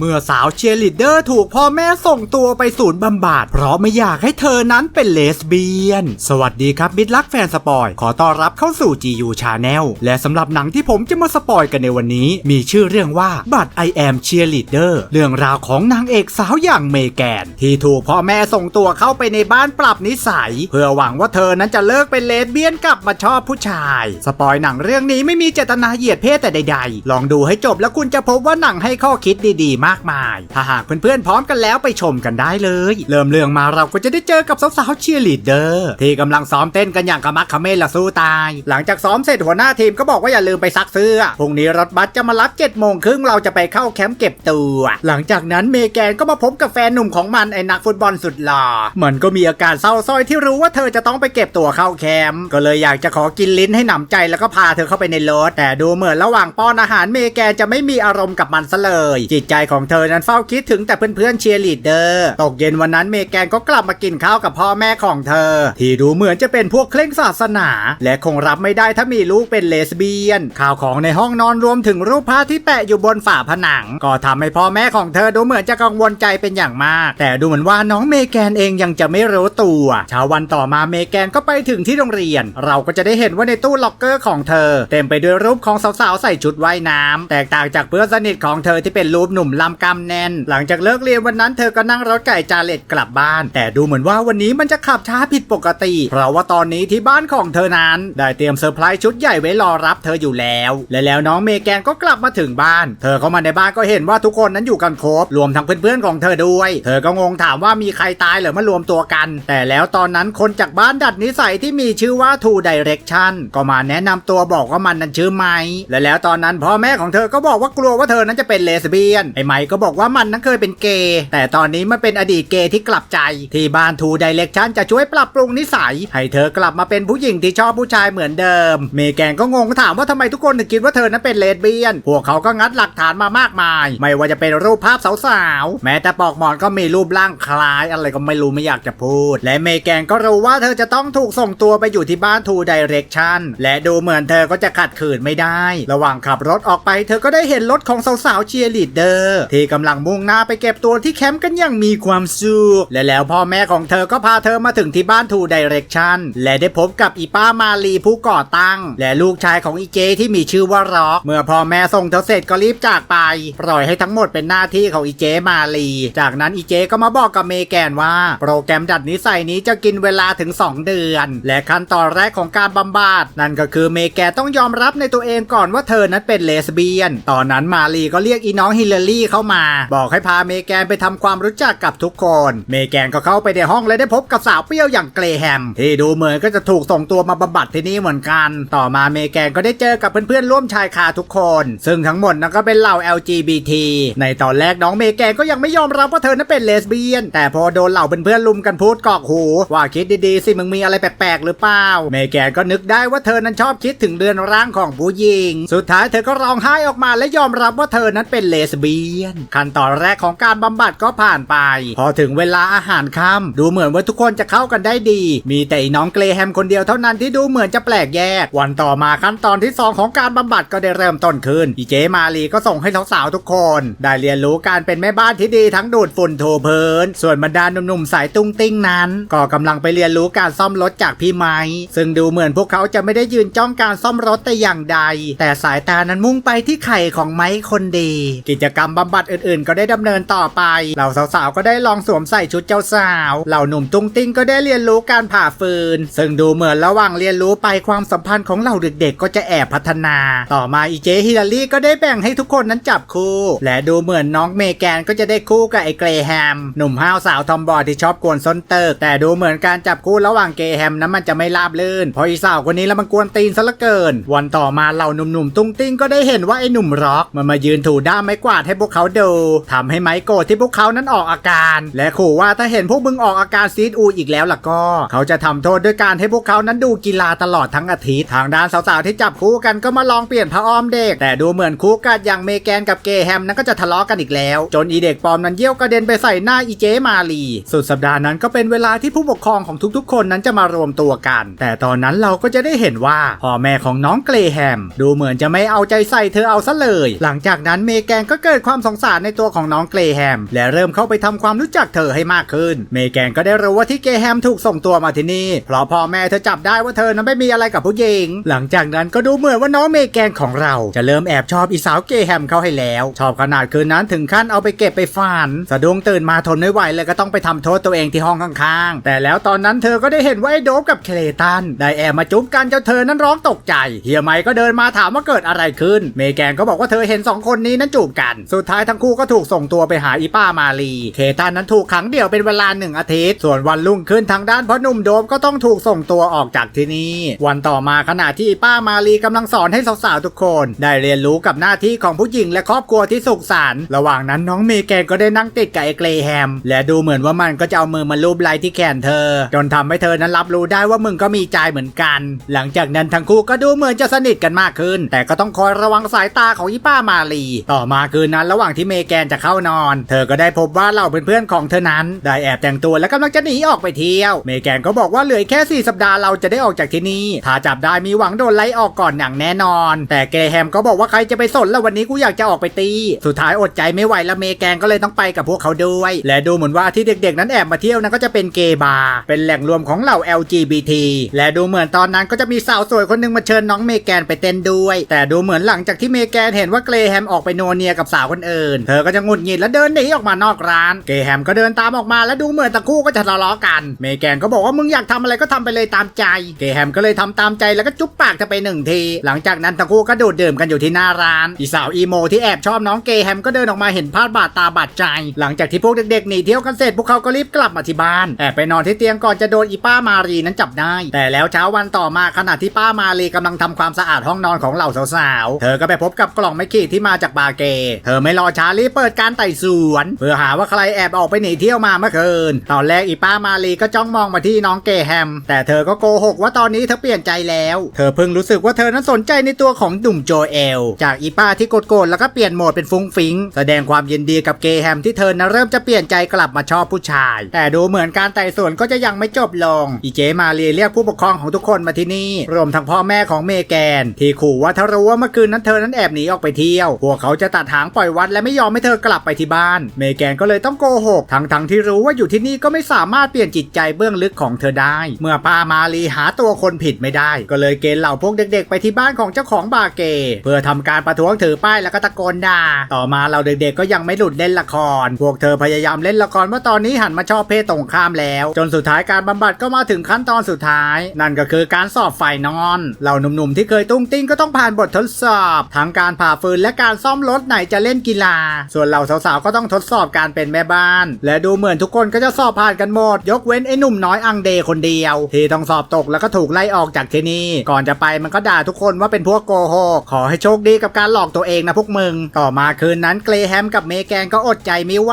เมื่อสาวเชียร์ลีดเดอร์ถูกพ่อแม่ส่งตัวไปศูนย์บำบัดเพราะไม่อยากให้เธอนั้นเป็นเลสเบียน สวัสดีครับมิตรรักแฟนสปอย ขอต้อนรับเข้าสู่ GU Channel และสำหรับหนังที่ผมจะมาสปอยกันในวันนี้ มีชื่อเรื่องว่าบัตร I am cheerleader เรื่องราวของนางเอกสาวอย่างเมแกน ที่ถูกพ่อแม่ส่งตัวเข้าไปในบ้านปรับนิสัย เพื่อหวังว่าเธอนั้นจะเลิกเป็นเลสเบียนกลับมาชอบผู้ชาย สปอยหนังเรื่องนี้ไม่มีเจตนาเหยียดเพศแต่ใด ๆ ลองดูให้จบแล้วคุณจะพบว่าหนังให้ข้อคิดดีๆมากมาย ถ้าหากเพื่อนๆพร้อมกันแล้วไปชมกันได้เลย เริ่มเรื่องมาเราก็จะได้เจอกับสาวๆเชียร์ลีดเดอร์ที่กำลังซ้อมเต้นกันอย่างกระมักเขม้นละสู้ตาย หลังจากซ้อมเสร็จหัวหน้าทีมก็บอกว่าอย่าลืมไปซักเสื้อพรุ่งนี้รถบัสจะมารับ7จ็ดโมงครึ่งเราจะไปเข้าแคมป์เก็บตัว หลังจากนั้นเมแกนก็มาพบกับแฟนหนุ่มของมันไอ้นักฟุตบอลสุดหล่อมันก็มีอาการเศร้าส้อยที่รู้ว่าเธอจะต้องไปเก็บตัวเข้าแคมป์ก็เลยอยากจะขอกินลิ้นให้หนำใจแล้วก็พาเธอเข้าไปในรถแต่ดูเหมือนระหว่างป้อนอาหารเมแกนจะไม่มีอารมณ์กับมันซะเลย จิตใจของของเธอนั้นเฝ้าคิดถึงแต่เพื่อนๆเชียร์ลีดเดอร์ตกเย็นวันนั้นเมแกนก็กลับมากินข้าวกับพ่อแม่ของเธอ ที่ดูเหมือนจะเป็นพวกเคร่งศาสนา และคงรับไม่ได้ถ้ามีลูกเป็นเลสเบี้ยน ข่าวของในห้องนอนรวมถึงรูปภาพที่แปะอยู่บนฝาผนัง ก็ทำให้พ่อแม่ของเธอดูเหมือนจะกังวลใจเป็นอย่างมาก แต่ดูเหมือนว่าน้องเมแกนเองยังจะไม่รู้ตัวเช้าวันต่อมาเมแกนก็ไปถึงที่โรงเรียน เราก็จะได้เห็นว่าในตู้ล็อกเกอร์ของเธอ เต็มไปด้วยรูปของสาวๆใส่ชุดว่ายน้ำแตกต่างจากเพื่อนสนิทของเธอที่เป็นรูปหนุ่มลำกำแน่น หลังจากเลิกเรียนวันนั้นเธอก็นั่งรถไก่จาเลตกลับบ้าน แต่ดูเหมือนว่าวันนี้มันจะขับช้าผิดปกติ เพราะว่าตอนนี้ที่บ้านของเธอนั้น ได้เตรียมเซอร์ไพรส์ชุดใหญ่ไว้รอรับเธออยู่แล้ว และแล้วน้องเมแกนก็กลับมาถึงบ้าน เธอเข้ามาในบ้านก็เห็นว่าทุกคนนั้นอยู่กันครบรวมทั้งเพื่อนๆของเธอด้วย เธอก็งงถามว่ามีใครตายหรือมารวมตัวกัน แต่แล้วตอนนั้นคนจากบ้านดัดนิสัยที่มีชื่อว่า Two Direction ก็มาแนะนำตัวบอกว่ามันนั้นชื่อไมและแล้วตอนนั้นพ่อแม่ของเธอก็บอกว่ากลัวว่าเธอนั้นจะเป็นเลสเบี้ยนไอ้ไมก็บอกว่ามันนั้นเคยเป็นเกย์แต่ตอนนี้มันเป็นอดีตเกย์ที่กลับใจ ที่บ้าน Two Direction จะช่วยปรับปรุงนิสัย ให้เธอกลับมาเป็นผู้หญิงที่ชอบผู้ชายเหมือนเดิม เมแกนก็งงถามว่าทำไมทุกคนถึงคิดว่าเธอนั้นเป็นเลสเบี้ยน พวกเขาก็งัดหลักฐานมามากมาย ไม่ว่าจะเป็นรูปภาพสาวๆ แม้แต่ปอกหมอนก็มีรูปร่างคล้าย อะไรก็ไม่รู้ไม่อยากจะพูด และเมแกนก็รู้ว่าเธอจะต้องถูกส่งตัวไปอยู่ที่บ้าน Two Direction และดูเหมือนเธอก็จะขัดขืนไม่ได้ ระหว่างขับรถออกไป เธอก็ได้เห็นรถของสาวๆเชียร์ลีดเดอร์ที่กำลังมุ่งหน้าไปเก็บตัวที่แคมป์กันอย่างมีความสุขและแล้วพ่อแม่ของเธอก็พาเธอมาถึงที่บ้าน Two Direction และได้พบกับอีป้ามาลีผู้ก่อตั้ง และลูกชายของอีเจที่มีชื่อว่าร็อก เมื่อพ่อแม่ส่งเธอเสร็จก็รีบจากไป ปล่อยให้ทั้งหมดเป็นหน้าที่ของอีเจมาลี จากนั้นอีเจก็มาบอกกับเมแกนว่า โปรแกรมดัดนิสัยนี้จะกินเวลาถึง 2 เดือน และขั้นตอนแรกของการบำบัดนั่นก็คือเมแกนต้องยอมรับในตัวเองก่อนว่าเธอนั้นเป็นเลสเบี้ยน ตอนนั้นมาลีก็เรียกอีน้องฮิลลารีเข้ามา บอกให้พาเมแกนไปทำความรู้จักกับทุกคน เมแกนก็เข้าไปในห้องและได้พบกับสาวเปรี้ยวอย่างเกรแฮม ที่ดูเหมือนก็จะถูกส่งตัวมาบำบัดที่นี่เหมือนกัน ต่อมาเมแกนก็ได้เจอกับเพื่อนๆร่วมชายคาทุกคน ซึ่งทั้งหมดนั้นก็เป็นเหล่า LGBT ในตอนแรกน้องเมแกนก็ยังไม่ยอมรับว่าเธอนั้นเป็นเลสเบี้ยน แต่พอโดนเหล่าเพื่อนๆลุมกันพูดกอกหูว่าคิดดีๆสิมึงมีอะไรแปลกๆหรือเปล่า เมแกนก็นึกได้ว่าเธอนั้นชอบคิดถึงเรือนร่างของผู้หญิง สุดท้ายเธอก็ร้องไห้ออกมาและยอมรับว่าเธอนั้นเป็นเลสเบี้ยนขั้นตอนแรกของการบำบัดก็ผ่านไป พอถึงเวลาอาหารค่ำดูเหมือนว่าทุกคนจะเข้ากันได้ดี มีแต่อีน้องเกรแฮมคนเดียวเท่านั้นที่ดูเหมือนจะแปลกแยก วันต่อมาขั้นตอนที่สองของการบำบัดก็ได้เริ่มต้นขึ้นอีเจมาลีก็ส่งให้สาวๆทุกคน ได้เรียนรู้การเป็นแม่บ้านที่ดีทั้งดูดฝุ่นโถเพินส่วนบรรดาหนุ่มๆสายตุ้งติ้งนั้น ก็กำลังไปเรียนรู้การซ่อมรถจากพี่ไม้ซึ่งดูเหมือนพวกเขาจะไม่ได้ยืนจ้องการซ่อมรถแต่อย่างใด แต่สายตานั้นมุ่งไปที่ไข่ของไม้คนดี กิจกรรมบำบัดอื่นๆ ก็ได้ดำเนินต่อไป เหล่าสาวๆ ก็ได้ลองสวมใส่ชุดเจ้าสาว เหล่าหนุ่มตุ้งติ้งก็ได้เรียนรู้การผ่าฟืน ซึ่งดูเหมือนระหว่างเรียนรู้ไปความสัมพันธ์ของเหล่าเด็กๆ ก็จะแอบพัฒนา ต่อมาอีเจฮิลลารีก็ได้แบ่งให้ทุกคนนั้นจับคู่ และดูเหมือนน้องเมแกนก็จะได้คู่กับไอ้เกรแฮม หนุ่มห้าวสาวทอมบอยที่ชอบกวนส้นเติกแต่ดูเหมือนการจับคู่ระหว่างเกรแฮมนั้นมันจะไม่ราบลื่น เพราะอีสาวคนนี้แล้วมันกวนตีนซะเหละเกิน วันต่อมาเหล่าหนุ่มๆตุ้งติ้งก็ได้เห็นว่าไอ้หนุ่มร็อกมันมายืนถูด้ามไม้กวาดให้พวกเขาดูทำให้ไมโกรธที่พวกเขานั้นออกอาการ และขู่ว่าถ้าเห็นพวกมึงออกอาการซีดอูอีกแล้วล่ะก็ เขาจะทำโทษด้วยการให้พวกเขานั้นดูกีฬาตลอดทั้งอาทิตย์ทางด้านสาวๆที่จับคู่กันก็มาลองเปลี่ยนผ้าอ้อมเด็ก แต่ดูเหมือนคู่กัดอย่างเมแกนกับเกแฮมนั้นก็จะทะเลาะกันอีกแล้ว จนอีเด็กปลอมนั้นเยี่ยวกระเด็นไปใส่หน้าอีเจมาลีสุดสัปดาห์นั้นก็เป็นเวลาที่ผู้ปกครองของทุกๆ คนนั้นจะมารวมตัวกัน แต่ตอนนั้นเราก็จะได้เห็นว่าพ่อแม่ของน้องเกรแฮม ดูเหมือนจะไม่เอาใจใส่เธอเอาซะเลย หลังจากนั้นเมแกนก็เกิดความสงสารในตัวของน้องเกรแฮม และเริ่มเข้าไปทำความรู้จักเธอให้มากขึ้น เมแกนก็ได้รู้ว่าที่เกรแฮมถูกส่งตัวมาที่นี่ เพราะพ่อแม่เธอจับได้ว่าเธอนั้นไม่มีอะไรกับผู้หญิง หลังจากนั้นก็ดูเหมือนว่าน้องเมแกนของเรา จะเริ่มแอบชอบอีสาวเกรแฮมเขาให้แล้ว ชอบขนาดคืนนั้นถึงขั้นเอาไปเก็บไปฝันสะดุ้งตื่นมาทนไม่ไหวเลยก็ต้องไปทำโทษตัวเองที่ห้องข้างๆ แต่แล้วตอนนั้นเธอก็ได้เห็นว่าไอ้โดบกับเคลตันได้แอบมาจุ๊บกันจ้าเธอนั้นร้องตกใจเฮียไมก็เดินมาถามว่าเกิดอะไรขึ้น เมแกนก็บอกว่าเธอเห็นสองคนนี้นั้นจูบกัน สุดท้ายทั้งคู่ก็ถูกส่งตัวไปหาอีป้ามาลีเคตันนั้นถูกขังเดี่ยวเป็นเวลาหนึ่งอาทิตย์ ส่วนวันรุ่งขึ้นทางด้านพ่อหนุ่มโดบก็ต้องถูกส่งตัวออกจากที่นี่ วันต่อมาขณะที่อีป้ามาลีกำลังสอนให้สาวๆทุกคน ได้เรียนรู้กับหน้าที่ของผู้หญิงและครอบครัวที่สุขสันต์ระหว่างนั้นน้องเมแกนก็ได้นั่งติดกับไอ้เกรแฮม และดูเหมือนว่ามันก็จะเอามือมาลูบไล้ที่แขนเธอ จนทำให้เธอนั้นรับรู้ได้ว่ามึงก็มีใจเหมือนกัน หลังจากนั้นทั้งคู่ก็ดูเหมือนจะสนิทกันมากขึ้น แต่ก็ต้องคอยระวังสายตาของอีป้ามาลี ต่อมาคืนนั้นระหว่างว่างที่เมแกนจะเข้านอน เธอก็ได้พบว่าเหล่าเพื่อนๆของเธอนั้น ได้แอบแต่งตัวและกำลังจะหนีออกไปเที่ยว เมแกนก็บอกว่าเหลือแค่ 4 สัปดาห์เราจะได้ออกจากที่นี่ถ้าจับได้มีหวังโดนไล่ออกก่อนอย่างแน่นอน แต่เกรแฮมก็บอกว่าใครจะไปสนแล้ววันนี้กูอยากจะออกไปตี สุดท้ายอดใจไม่ไหวแล้วเมแกนก็เลยต้องไปกับพวกเขาด้วย และดูเหมือนว่าที่เด็กๆ นั้นแอบมาเที่ยวนั้นก็จะเป็นเกย์บาร์เป็นแหล่งรวมของเหล่า LGBT และดูเหมือนตอนนั้นก็จะมีสาวสวยคนหนึงมาเชิญน้องเมแกนไปเต้นด้วย แต่ดูเหมือนหลังจากที่เมแกนเห็นว่าเกรแฮมออกไปโนเนียกับสาวคนอื่นเธอก็จะงุดหงิดและเดินหนีออกมานอกร้าน เกแฮมก็เดินตามออกมาและดูเหมือนตะคู่ก็จะทะเลาะกัน เมแกนก็บอกว่ามึงอยากทำอะไรก็ทำไปเลยตามใจ เกแฮมก็เลยทำตามใจแล้วก็จุ๊บปากเธอไปหนึ่งที หลังจากนั้นทั้งคู่ก็ดูดดื่มกันอยู่ที่หน้าร้าน อีสาวอีโมที่แอบชอบน้องเกแฮมก็เดินออกมาเห็นภาพบาดตาบาดใจ หลังจากที่พวกเด็กๆหนีเที่ยวกันเสร็จพวกเขาก็รีบกลับมาที่บ้านแอบไปนอนที่เตียงก่อนจะโดนอีป้ามารีนั้นจับได้ แต่แล้วเช้าวันต่อมาขณะที่ป้ามารีกำลังทำความสะอาดห้องนอนของเหล่าสาวๆเธอก็ไปพบกับกล่องไม้ขีดที่มาจากบาเก เธอไม่รออชารีเปิดการไต่สวน เพื่อหาว่าใครแอบออกไปหนีเที่ยวมาเมื่อคืน ตอนแรกอีป้ามารีก็จ้องมองมาที่น้องเกแฮม แต่เธอก็โกหกว่าตอนนี้เธอเปลี่ยนใจแล้ว เธอเพิ่งรู้สึกว่าเธอนั้นสนใจในตัวของดุ่มโจเอล จากอีป้าที่โกรธๆแล้วก็เปลี่ยนโหมดเป็นฟุ้งฟิงแสดงความยินดีกับเกแฮมที่เธอนั้นเริ่มจะเปลี่ยนใจกลับมาชอบผู้ชาย แต่ดูเหมือนการไต่สวนก็จะยังไม่จบลง อีเจมาเรีเรียกผู้ปกครองของทุกคนมาที่นี่ รวมทั้งพ่อแม่ของเมแกน ที่ขู่ว่าถ้ารู้ว่าเมื่อคืนนั้นเธอนั้นแอบหนีออกไปเที่ยว พวกเขาจะตัดหางปล่อยวัดและไม่ยอมให้เธอกลับไปที่บ้าน เมแกนก็เลยต้องโกหกทั้งทั้งๆที่รู้ว่าอยู่ที่นี่ก็ไม่สามารถเปลี่ยนจิตใจเบื้องลึกของเธอได้ เมื่อป้ามาลีหาตัวคนผิดไม่ได้ ก็เลยเกณฑ์เหล่าพวกเด็ก ๆ ไปที่บ้านของเจ้าของบาเก เพื่อทำการประท้วงถือป้ายแล้วก็ตะโกนด่าต่อมาเราเด็กๆก็ยังไม่หลุดเล่นละคร พวกเธอพยายามเล่นละครว่าตอนนี้หันมาชอบเพศตรงข้ามแล้ว จนสุดท้ายการบำบัดก็มาถึงขั้นตอนสุดท้าย นั่นก็คือการสอบไฟนอลเหล่าหนุ่มๆที่เคยตุ้งติ้งก็ต้องผ่านบททดสอบทั้งการผ่าฟืนและการซ่อมรถไหนจะเล่นกีฬา ส่วนเหล่าสาวๆก็ต้องทดสอบการเป็นแม่บ้าน และดูเหมือนทุกคนก็จะสอบผ่านกันหมด ยกเว้นไอ้หนุ่มน้อยอังเดคนเดียว ที่ต้องสอบตกแล้วก็ถูกไล่ออกจากที่นี่ ก่อนจะไปมันก็ด่าทุกคนว่าเป็นพวกโกหกขอให้โชคดีกับการหลอกตัวเองนะพวกมึง ต่อมาคืนนั้นเกรแฮมกับเมแกนก็อดใจไม่ไหว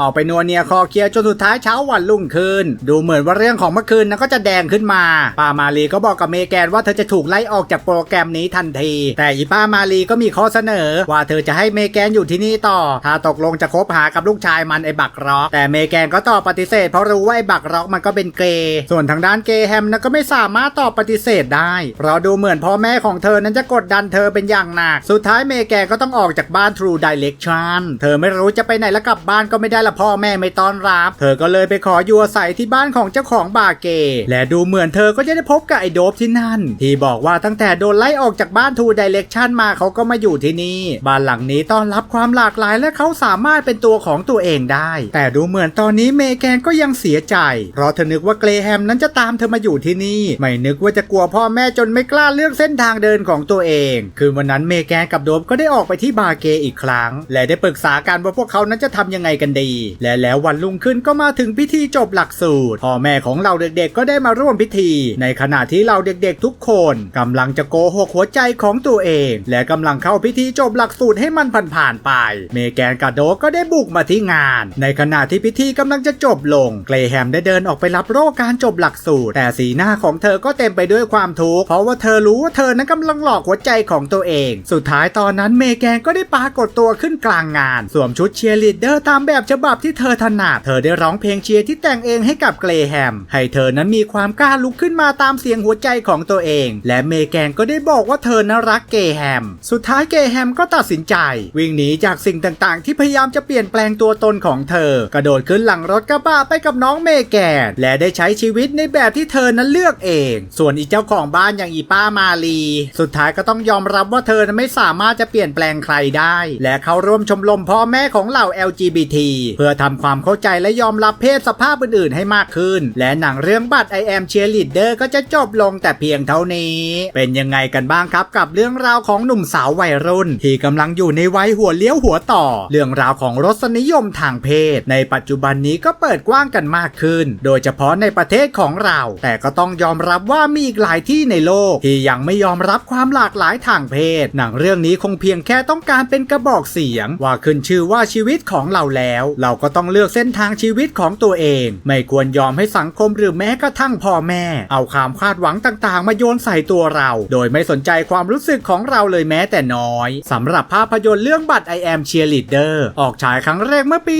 ออกไปนัวเนียคอเคลียจนสุดท้ายเช้าวันรุ่งขึ้น ดูเหมือนว่าเรื่องของเมื่อคืนนั้นก็จะแดงขึ้นมา ป้ามาลีก็บอกกับเมแกนว่าเธอจะถูกไล่ออกจากโปรแกรมนี้ทันที แต่อีป้ามาลีก็มีข้อเสนอว่าเธอจะให้เมแกนอยู่ที่ที่นี่ต่อ ถ้าตกลงจะคบหากับลูกชายมันไอ้บักร็อกแต่เมแกนก็ตอบปฏิเสธเพราะรู้ว่าไอ้บักร็อกมันก็เป็นเกย์ส่วนทางด้านเกย์แฮมนั้นก็ไม่สามารถตอบปฏิเสธได้ เพราะดูเหมือนพ่อแม่ของเธอนั้นจะกดดันเธอเป็นอย่างหนัก สุดท้ายเมแกนก็ต้องออกจากบ้าน True Direction เธอไม่รู้จะไปไหนแล้วกลับบ้านก็ไม่ได้ละพ่อแม่ไม่ต้อนรับ เธอก็เลยไปขออยู่อาศัยที่บ้านของเจ้าของบาร์เกย์และดูเหมือนเธอก็จะได้พบกับไอ้โดบที่นั่น ที่บอกว่าตั้งแต่โดนไล่ออกจากบ้าน True Direction มาเขาก็มาอยู่ที่นี่บ้านหลังนี้ต้อนรับความหลากหลายและเขาสามารถเป็นตัวของตัวเองได้ แต่ดูเหมือนตอนนี้เมแกนก็ยังเสียใจ เพราะเธอนึกว่าเกรแฮมนั้นจะตามเธอมาอยู่ที่นี่ ไม่นึกว่าจะกลัวพ่อแม่จนไม่กล้าเลือกเส้นทางเดินของตัวเอง คือวันนั้นเมแกนกับโดบก็ได้ออกไปที่บาร์เกอีกครั้ง และได้ปรึกษากันว่าพวกเขานั้นจะทำยังไงกันดี และแล้ววันรุ่งขึ้นก็มาถึงพิธีจบหลักสูตร พ่อแม่ของเราเด็กๆ ก็ได้มาร่วมพิธี ในขณะที่เราเด็กๆ ทุกคนกำลังจะโกหกหัวใจของตัวเอง และกำลังเข้าพิธีจบหลักสูตรให้มันผ่านๆไปเมแกนกับโดก็ได้บุกมาที่งาน ในขณะที่พิธีกำลังจะจบลง เกรแฮมได้เดินออกไปรับโล่การจบหลักสูตร แต่สีหน้าของเธอก็เต็มไปด้วยความทุกข์เพราะว่าเธอรู้ว่าเธอนั้นกำลังหลอกหัวใจของตัวเอง สุดท้ายตอนนั้นเมแกนก็ได้ปรากฏตัวขึ้นกลางงาน สวมชุดเชียร์ลีดเดอร์ตามแบบฉบับที่เธอถนัดเธอได้ร้องเพลงเชียร์ที่แต่งเองให้กับเกรแฮม ให้เธอนั้นมีความกล้าลุกขึ้นมาตามเสียงหัวใจของตัวเอง และเมแกนก็ได้บอกว่าเธอนั้นรักเกรแฮม สุดท้ายเกรแฮมก็ตัดสินใจ วิ่งหนีจากสิ่งต่างๆ ที่พยายามจะเปลี่ยนแปลงตัวตนของเธอ กระโดดขึ้นหลังรถกระบะไปกับน้องเมแกนและได้ใช้ชีวิตในแบบที่เธอนั้นเลือกเอง ส่วนอีเจ้าของบ้านอย่างอีป้ามาลี สุดท้ายก็ต้องยอมรับว่าเธอไม่สามารถจะเปลี่ยนแปลงใครได้ และเขาร่วมชมรมพ่อแม่ของเหล่า LGBT เพื่อทำความเข้าใจและยอมรับเพศสภาพอื่นๆ ให้มากขึ้น และหนังเรื่องบัตร I am cheerleader ก็จะจบลงแต่เพียงเท่านี้ เป็นยังไงกันบ้างครับกับเรื่องราวของหนุ่มสาววัยรุ่น ที่กำลังอยู่ในวัยหัวเลี้ยวหัวต่อ เรื่องราวของรสนิยมทางเพศ ในปัจจุบันนี้ก็เปิดกว้างกันมากขึ้น โดยเฉพาะในประเทศของเรา แต่ก็ต้องยอมรับว่ามีอีกหลายที่ในโลก ที่ยังไม่ยอมรับความหลากหลายทางเพศ หนังเรื่องนี้คงเพียงแค่ต้องการเป็นกระบอกเสียง ว่าขึ้นชื่อว่าชีวิตของเราแล้ว เราก็ต้องเลือกเส้นทางชีวิตของตัวเอง ไม่ควรยอมให้สังคมหรือแม้กระทั่งพ่อแม่ เอาความคาดหวังต่างๆ มาโยนใส่ตัวเรา โดยไม่สนใจความรู้สึกของเราเลยแม้แต่น้อยสำหรับภาพยนตร์เรื่องบัตร I am cheerleader ออกฉายครั้งแรกเมื่อปี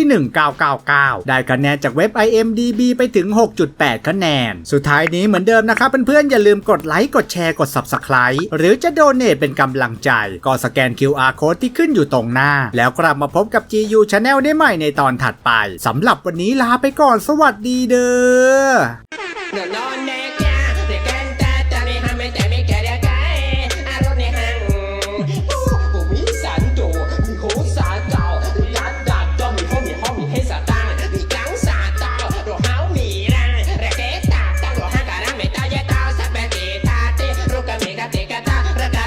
1999 ได้คะแนนจากเว็บ IMDB ไปถึง 6.8 คะแนน สุดท้ายนี้เหมือนเดิมนะครับเพื่อนๆอย่าลืมกดไลค์กดแชร์กด Subscribe หรือจะโดเน a t เป็นกำลังใจ ก็สแกน QR code ที่ขึ้นอยู่ตรงหน้า แล้วกลับมาพบกับ GU Channel ได้ใหม่ในตอนถัดไปสำหรับวันนี้ลาไปก่อนสวัสดีเด้อ